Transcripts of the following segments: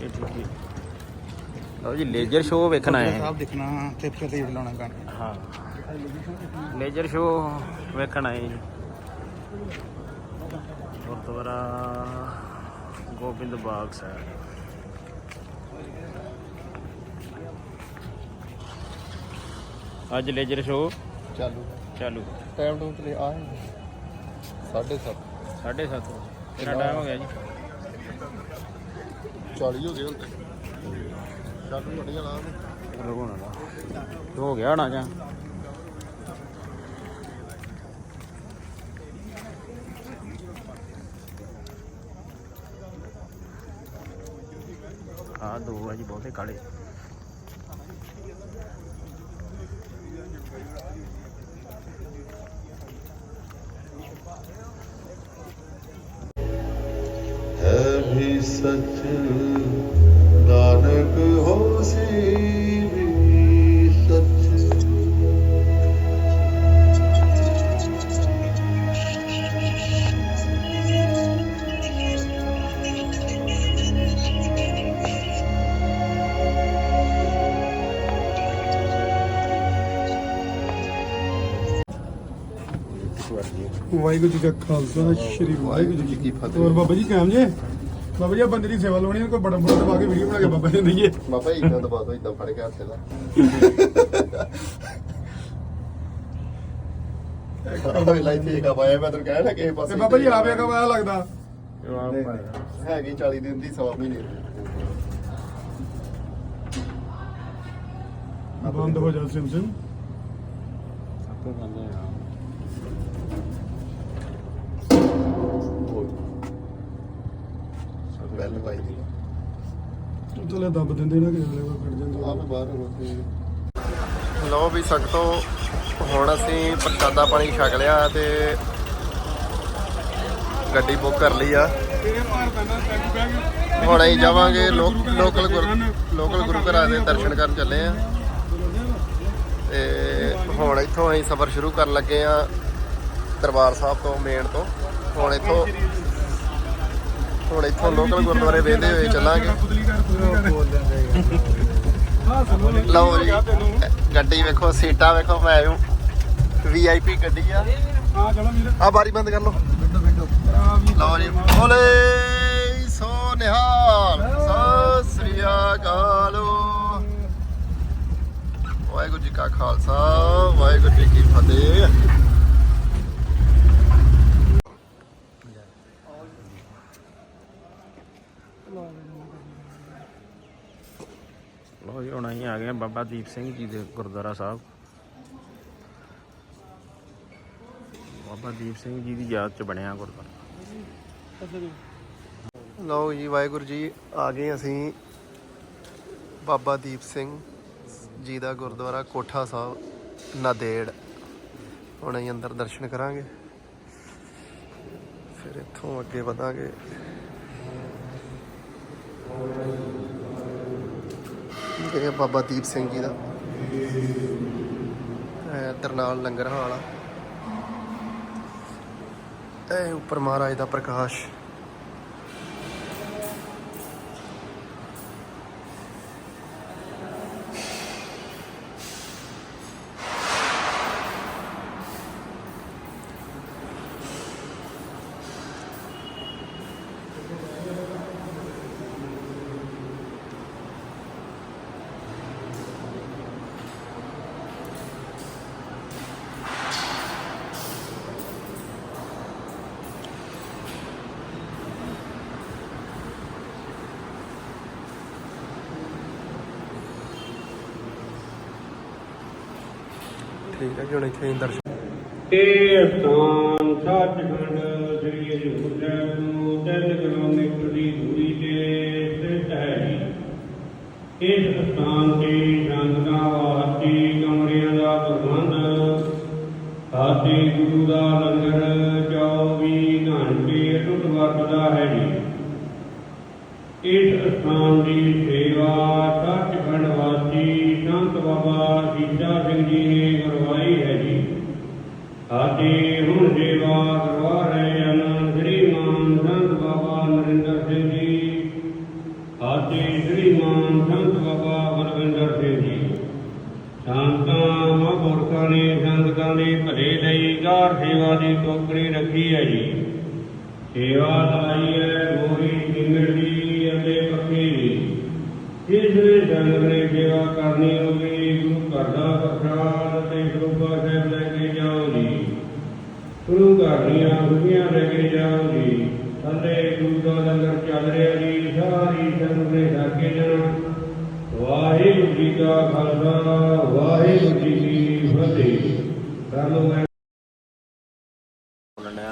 ਇਹ ਠੀਕ ਹੈ। ਲਓ ਜੀ ਲੇਜ਼ਰ ਸ਼ੋਅ ਵੇਖਣ ਹਾਂ। ਸਾਹਿਬ ਦੇਖਣਾ ਤੇ ਫਿਰ ਤੇ ਲਾਉਣਾ ਹਾਂ। ਲੇਜ਼ਰ ਸ਼ੋਅ ਵੇਖਣ ਜੀ। ਗੁਰਦੁਆਰਾ ਗੋਬਿੰਦ ਬਾਗ ਸਾਹਿਬ। ਅੱਜ ਲੇਜ਼ਰ ਸ਼ੋਅ ਚਾਲੂ। ਚਾਲੂ। ਟਾਈਮ ਟੂ ਤੇ ਆ 7:30 ਸਾਢੇ ਸੱਤ। ਕਿੰਨਾ ਟਾਈਮ ਹੋ ਗਿਆ ਜੀ? 40 ਹੋ ਗਏ ਹੁਣ ਤੇ। ਚਾਲੂ ਵੱਡੀ ਜਾਣਾ ਰਗੋਣਾ ਦਾ ਹੋ ਗਿਆ ਹੋਣਾ ਜਾਂ? ਆ ਦੋ ਆ ਜੀ, ਬਹੁਤੇ ਕਾਲੇ। ਹੈ ਸੱਚ ਨਾਨਕ ਹੋਸੀ ਵੀ ਸੱਚ। ਵਾਹਿਗੁਰੂ ਜੀ ਕਾ ਖਾਲਸਾ ਸ੍ਰੀ ਵਾਹਿਗੁਰੂ ਜੀ ਕੀ ਫਤਿਹ। ਹੋਰ ਬਾਬਾ ਜੀ ਕਾਮ ਜੇ? ਬਾਬਾ ਜੀ ਆਹ ਬੰਦੇ ਦੀ ਸੇਵਾ ਲਾਉਣੀ ਕੋਈ ਬੜਾ ਬੜਾ ਦਬਾ ਕੇ ਵੀਡੀਓ ਬਣਾ ਕੇ ਬਾਬਾ ਜੀ ਨੂੰ ਦਈਏ। ਬਾਬਾ ਇਦਾਂ ਦਬਾ ਦੋ ਇਦਾਂ ਫੜ ਕੇ ਹੱਥੇ ਦਾ ਪਹਿਲਾਂ ਹੀ ਠੀਕ ਆ ਮੈਂ ਤੈਨੂੰ ਕਹਿਣਾ ਕਿਸੇ ਪਾਸੇ ਤੇ ਬਾਬਾ ਜੀ ਆਵੇ ਕਾ ਲੱਗਦਾ। ਹੈਗੀ 40 ਦਿਨ ਦੀ ਸਵਾ ਮਹੀਨੇ ਦੀ। ਬੰਦ ਹੋ ਜਾ ਸਿਮ ਸਿਮ ਆਪੇ ਕਹਿੰਦੇ ਆ। ਬੈਲ ਪਾਈ ਦੀ। ਚਲੇ ਦੱਬ ਦਿੰਦੇ ਨਾ ਕਿ ਅਗਲੇ ਵਾਰ ਖੜ ਜਾਂਦੇ ਆਪੇ ਬਾਹਰ ਹੋ ਲਓ ਵੀ ਸਕਤੋ ਹੁਣ ਅਸੀਂ ਪ੍ਰਸ਼ਾਦਾ ਪਾਣੀ ਛਕ ਲਿਆ ਤੇ ਗੱਡੀ ਬੁੱਕ ਕਰ ਲਈ ਆ। ਹੁਣ ਅਸੀਂ ਜਾਵਾਂਗੇ ਲੋਕ- ਲੋਕਲ ਗੁਰ- ਲੋਕਲ ਗੁਰੂ ਘਰਾਂ ਦੇ ਦਰਸ਼ਨ ਕਰਨ ਚੱਲੇ ਆ। ਤੇ ਹੁਣ ਇੱਥੋਂ ਅਸੀਂ ਸਫ਼ਰ ਸ਼ੁਰੂ ਕਰਨ ਲੱਗੇ ਆ ਦਰਬਾਰ ਸਾਹਿਬ ਤੋਂ ਮੇਨ ਤੋਂ। ਹੁਣ ਇੱਥੋਂ ਹੁਣ ਇੱਥੋਂ ਲੋਕਲ ਗੁਰਦੁਆਰੇ ਵੇਖਦੇ ਹੋਏ ਚੱਲਾਂਗੇ। ਲਓ ਜੀ, ਗੱਡੀ ਵੇਖੋ, ਸੀਟਾਂ ਵੇਖੋ, ਮੈਂ ਵੀਆਈਪੀ ਗੱਡੀ ਆ। ਆ ਬਾਰੀ ਬੰਦ ਕਰ ਲਓ। ਲਓ ਜੀ, ਬੋਲੇ ਸੋ ਨਿਹਾਲ, ਸਤਿ ਸ੍ਰੀ ਅਕਾਲ। ਵਾਹਿਗੁਰੂ ਜੀ ਕਾ ਖਾਲਸਾ, ਵਾਹਿਗੁਰੂ ਜੀ ਕੀ ਫਤਿਹ ਲਓ ਜੀ ਹੁਣ ਅਸੀਂ ਆ ਗਏ ਬਾਬਾ ਦੀਪ ਸਿੰਘ ਜੀ ਦੇ ਗੁਰਦੁਆਰਾ ਸਾਹਿਬ। ਬਾਬਾ ਦੀਪ ਸਿੰਘ ਜੀ ਦੀ ਯਾਦ ਚ ਬਣਿਆ ਗੁਰਦੁਆਰਾ। ਲਓ ਜੀ, ਵਾਹਿਗੁਰੂ ਜੀ, ਆ ਗਏ ਅਸੀਂ ਬਾਬਾ ਦੀਪ ਸਿੰਘ ਜੀ ਦਾ ਗੁਰਦੁਆਰਾ ਕੋਠਾ ਸਾਹਿਬ, ਨਾਦੇੜ। ਹੁਣ ਅਸੀਂ ਅੰਦਰ ਦਰਸ਼ਨ ਕਰਾਂਗੇ। ਫਿਰ ਇੱਥੋਂ ਅੱਗੇ ਵਧਾਂਗੇ। ਇਹ ਹੈ ਬਾਬਾ ਦੀਪ ਸਿੰਘ ਜੀ ਦਾ। ਤਰਨਾਲ ਲੰਗਰ ਹਾਲ ਆ। ਇਹ ਉੱਪਰ ਮਹਾਰਾਜ ਦਾ ਪ੍ਰਕਾਸ਼। ਠੀਕ ਹੈ ਜੀ, ਹੁਣ ਇੱਥੇ ਦਰਸ਼ਨ ਇਹ ਸਥਾਨ ਸੱਚਖੰਡ ਸ੍ਰੀ ਹਜੂਰ ਸਾਹਿਬ ਤੋਂ ਤਿੰਨ ਕਿਲੋਮੀਟਰ ਦੀ ਦੂਰੀ ਤੇ ਸਥਿਤ ਹੈ ਇਸ ਸਥਾਨ ਤੇ ਸੰਗਤਾਂ ਵਾਸਤੇ ਕਮਰਿਆਂ ਦਾ ਪ੍ਰਬੰਧ ਸਾਡੀ ਗੁਰੂ ਦਾ ਲੰਗਰ 24 ਘੰਟੇ ਅਟੁੱਟ ਵਰਤਦਾ ਹੈ ਜੀ। ਇਸ ਸਥਾਨ ਦੀ ਸੇਵਾ ਸੱਚਖੰਡ ਵਾਸੀ ਸੰਤ ਬਾਬਾ ਸੀਤਾ ਸੰਤਾਂ ਮਹਾਂਪੁਰਖਾਂ ਨੇ ਸੰਗਤਾਂ ਦੇ ਭਲੇ ਲਈ ਗਾਰ ਸੇਵਾ ਦੀ ਟੋਕਰੀ ਰੱਖੀ ਹੈ ਜੀ। ਸੇਵਾ ਲਾਈ ਹੈ ਗੋਰੀ ਜਿੰਗੜ ਅਤੇ ਪੱਕੀ ਦੀ ਇਸ ਵੇ ਨੇ ਸੇਵਾ ਕਰਨੀ ਹੋਵੇ, ਗੁਰੂ ਘਰ ਦਾ ਪ੍ਰਸਾਦ ਤੇ ਸਰੂਪਾ ਸਾਹਿਬ ਲੈ ਕੇ ਜਾਓ ਜੀ। ਗੁਰੂ ਘਰ ਦੀਆਂ ਦੁਨੀਆਂ ਲੈ ਕੇ ਜਾਓ ਜੀ। ਥੱਲੇ ਗੁਰੂ ਦਾ ਲੰਗਰ ਚੱਲ ਰਿਹਾ ਜੀ। ਸਾਰੀ ਸੰਗਤ ਨੇ ਲਾਗੇ ਜਾਣਾ ਵਾਹਿਗੁਰੂ ਜੀ ਕਾ ਖਾਲਸਾ ਵਾਹਿਗੁਰੂ ਜੀ ਕੀ ਫਤਿਹ ਕਰ ਲਓ ਮੈਂ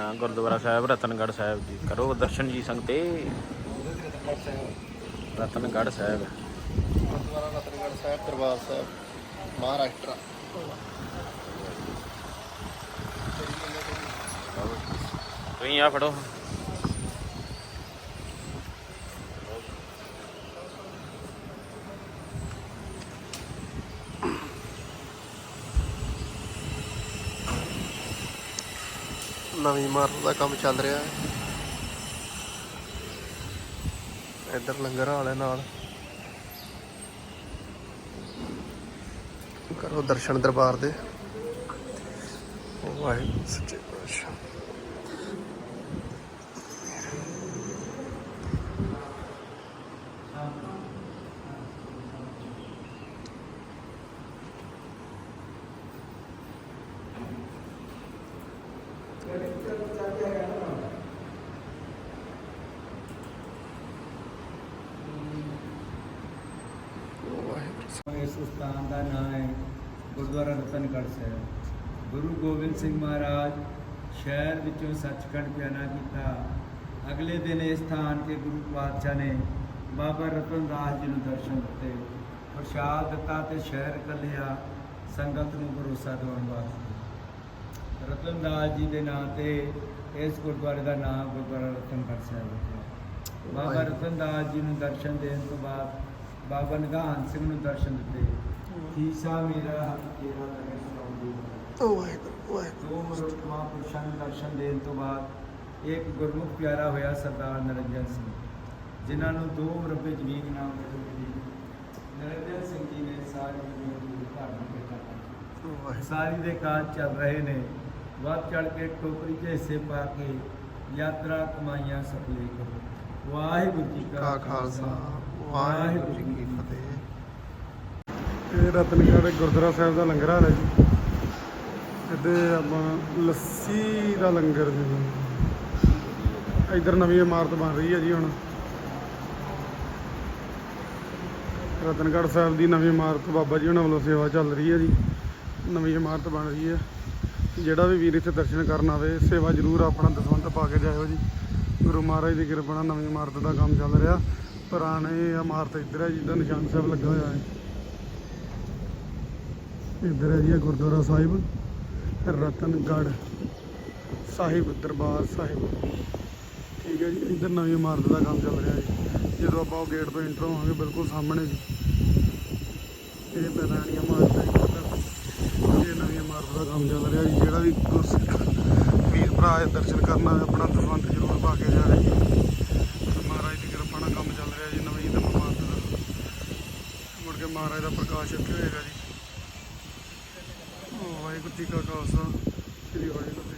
ਆ ਗੁਰਦੁਆਰਾ ਸਾਹਿਬ ਰਤਨਗੜ੍ਹ ਸਾਹਿਬ ਜੀ। ਕਰੋ ਦਰਸ਼ਨ ਜੀ ਸੰਗਤੇ। ਰਤਨਗੜ੍ਹ ਸਾਹਿਬ। ਗੁਰਦੁਆਰਾ ਰਤਨਗੜ੍ਹ ਸਾਹਿਬ ਦਰਬਾਰ ਸਾਹਿਬ ਮਹਾਰਾਸ਼ਟਰ। ਤੁਸੀਂ ਆ ਫੜੋ। ਨਵੀਂ ਇਮਾਰਤ ਦਾ ਕੰਮ ਚੱਲ ਰਿਹਾ ਹੈ। ਇੱਧਰ ਲੰਗਰ ਵਾਲੇ ਨਾਲ। ਕਰੋ ਦਰਸ਼ਨ ਦਰਬਾਰ ਦੇ। ਵਾਹਿਗੁਰੂ ਸੱਚੇ ਪਾਤਸ਼ਾਹ ਵਾਹਿਗੁਰੂ ਇਸ ਸਥਾਨ ਦਾ ਨਾਮ ਹੈ ਗੁਰਦੁਆਰਾ ਰਤਨਗੜ੍ਹ ਸਾਹਿਬ। ਗੁਰੂ ਗੋਬਿੰਦ ਸਿੰਘ ਮਹਾਰਾਜ ਸ਼ਹਿਰ ਵਿੱਚੋਂ ਸੱਚਖੰਡ ਪਿਆਨਾ ਕੀਤਾ। ਅਗਲੇ ਦਿਨ ਇਸ ਸਥਾਨ ਤੇ ਗੁਰੂ ਪਾਤਸ਼ਾਹ ਨੇ ਬਾਬਾ ਰਤਨਦਾਸ ਜੀ ਨੂੰ ਦਰਸ਼ਨ ਦਿੱਤੇ। ਪ੍ਰਸ਼ਾਦ ਦਿੱਤਾ ਤੇ ਸ਼ਹਿਰ ਕੱਲਿਆ ਸੰਗਤ ਨੂੰ ਭਰੋਸਾ ਦਿਵਾਉਣ ਵਾਸਤੇ। ਰਤਨਦਾਸ ਜੀ ਦੇ ਨਾਂ ਤੇ ਇਸ ਗੁਰਦੁਆਰੇ ਦਾ ਨਾਮ ਗੁਰਦੁਆਰਾ ਰਤਨਗੜ੍ਹ ਸਾਹਿਬ ਹੈ ਬਾਬਾ ਰਤਨਦਾਸ ਜੀ ਨੂੰ ਦਰਸ਼ਨ ਦੇਣ ਤੋਂ ਬਾਅਦ ਬਾਬਾ ਨਿਧਾਨ ਸਿੰਘ ਨੂੰ ਦਰਸ਼ਨ ਦਿੱਤੇ। ਤੀਸਾ ਮੇਰਾ ਹੱਥ ਤੇਰਾ ਤਰੇ ਸੁਣਾਉਂਦੀ ਵਾਹਿਗੁਰੂ ਵਾਹਿਗੁਰੂ। ਦੋ ਮਰੋਟ ਮਹਾਂਪੁਰਸ਼ਾਂ ਨੂੰ ਦਰਸ਼ਨ ਦੇਣ ਤੋਂ ਬਾਅਦ ਇੱਕ ਗੁਰਮੁਖ ਪਿਆਰਾ ਹੋਇਆ ਸਰਦਾਰ ਨਰਿੰਦਰ ਸਿੰਘ ਜਿਨ੍ਹਾਂ ਨੂੰ ਦੋ ਰੱਬੇ ਜ਼ਮੀਨ ਨਾਮ ਦਿੱਤੀ ਨਰਿੰਦਰ ਸਿੰਘ ਜੀ ਨੇ ਸਾਰੀ ਜ਼ਮੀਨ ਨੂੰ ਧਾਰਨ ਕੀਤਾ। ਵਾਹਿਗੁਰੂ। ਸਾਰੀ ਦੇ ਕਾਜ ਚੱਲ ਰਹੇ ਨੇ। ਵੱਧ ਚੜ ਕੇ ਟੋਕਰੀ 'ਚ ਹਿੱਸੇ ਪਾ ਕੇ ਯਾਤਰਾ ਕਮਾਈਆਂ ਸਫਲੇ ਕਰੋ। ਵਾਹਿਗੁਰੂ ਜੀ ਕਾ ਖਾਲਸਾ। ਵਾਹਿਗੁਰੂ ਜੀ ਕੀ ਫਤਿਹ। ਇਹ ਰਤਨਗੜ੍ਹ ਗੁਰਦੁਆਰਾ ਸਾਹਿਬ ਦਾ ਲੰਗਰ ਹਾਲ ਹੈ ਜੀ। ਇੱਥੇ ਆਪਾਂ ਲੱਸੀ ਦਾ ਲੰਗਰ ਜੀ ਇੱਧਰ ਨਵੀਂ ਇਮਾਰਤ ਬਣ ਰਹੀ ਹੈ ਜੀ ਹੁਣ। ਰਤਨਗੜ੍ਹ ਸਾਹਿਬ ਦੀ ਨਵੀਂ ਇਮਾਰਤ ਬਾਬਾ ਜੀ ਉਹਨਾਂ ਵੱਲੋਂ ਸੇਵਾ ਚੱਲ ਰਹੀ ਹੈ ਜੀ। ਨਵੀਂ ਇਮਾਰਤ ਬਣ ਰਹੀ ਹੈ। ਜਿਹੜਾ ਵੀ ਵੀਰ ਇੱਥੇ ਦਰਸ਼ਨ ਕਰਨ ਆਵੇ, ਸੇਵਾ ਜ਼ਰੂਰ ਆਪਣਾ ਦਸਵੰਤ ਪਾ ਕੇ ਜਾਇਓ ਜੀ। ਗੁਰੂ ਮਹਾਰਾਜ ਦੀ ਕਿਰਪਾ ਨਾਲ ਨਵੀਂ ਇਮਾਰਤ ਦਾ ਕੰਮ ਚੱਲ ਰਿਹਾ। ਪੁਰਾਣੇ ਇਮਾਰਤ ਇੱਧਰ ਹੈ ਜਿੱਦਾਂ ਨਿਸ਼ਾਨ ਸਾਹਿਬ ਲੱਗਾ ਹੋਇਆ ਹੈ। ਇੱਧਰ ਹੈ ਜੀ ਇਹ ਗੁਰਦੁਆਰਾ ਸਾਹਿਬ, ਰਤਨਗੜ੍ਹ ਸਾਹਿਬ, ਦਰਬਾਰ ਸਾਹਿਬ। ਠੀਕ ਹੈ ਜੀ, ਇੱਧਰ ਨਵੀਂ ਇਮਾਰਤ ਦਾ ਕੰਮ ਚੱਲ ਰਿਹਾ ਜੀ। ਜਦੋਂ ਆਪਾਂ ਉਹ ਗੇਟ ਤੋਂ ਇੰਟਰ ਹੋਵਾਂਗੇ, ਬਿਲਕੁਲ ਸਾਹਮਣੇ ਜੀ। ਇਹ ਪੁਰਾਣੀ ਇਮਾਰਤ ਹੈ ਜੀ ਇਹ ਨਵੀਂ ਇਮਾਰਤ ਦਾ ਕੰਮ ਚੱਲ ਰਿਹਾ ਜੀ, ਜਿਹੜਾ ਵੀ ਗੁਰਸਿੱਖ ਵੀਰ ਭਰਾ ਦਰਸ਼ਨ ਕਰਨਾ ਹੈ ਆਪਣਾ ਦਸਵੰਤ ਜ਼ਰੂਰ ਪਾ ਕੇ ਜਾਵੇ ਜੀ ਤੇ ਮਹਾਰਾਜ ਦੀ ਕਿਰਪਾ ਨਾਲ ਕੰਮ ਚੱਲ ਰਿਹਾ ਜੀ ਨਵੀਂ ਤੇ ਇਮਾਰਤ ਦਾ ਮੁੜ ਕੇ ਮਹਾਰਾਜ ਦਾ ਪ੍ਰਕਾਸ਼ ਇੱਥੇ ਹੋਏਗਾ ਜੀ। ਵਾਹਿਗੁਰੂ ਜੀ ਕਾ ਖਾਲਸਾ ਸ੍ਰੀ ਵਾਹਿਗੁਰੂ ਜੀ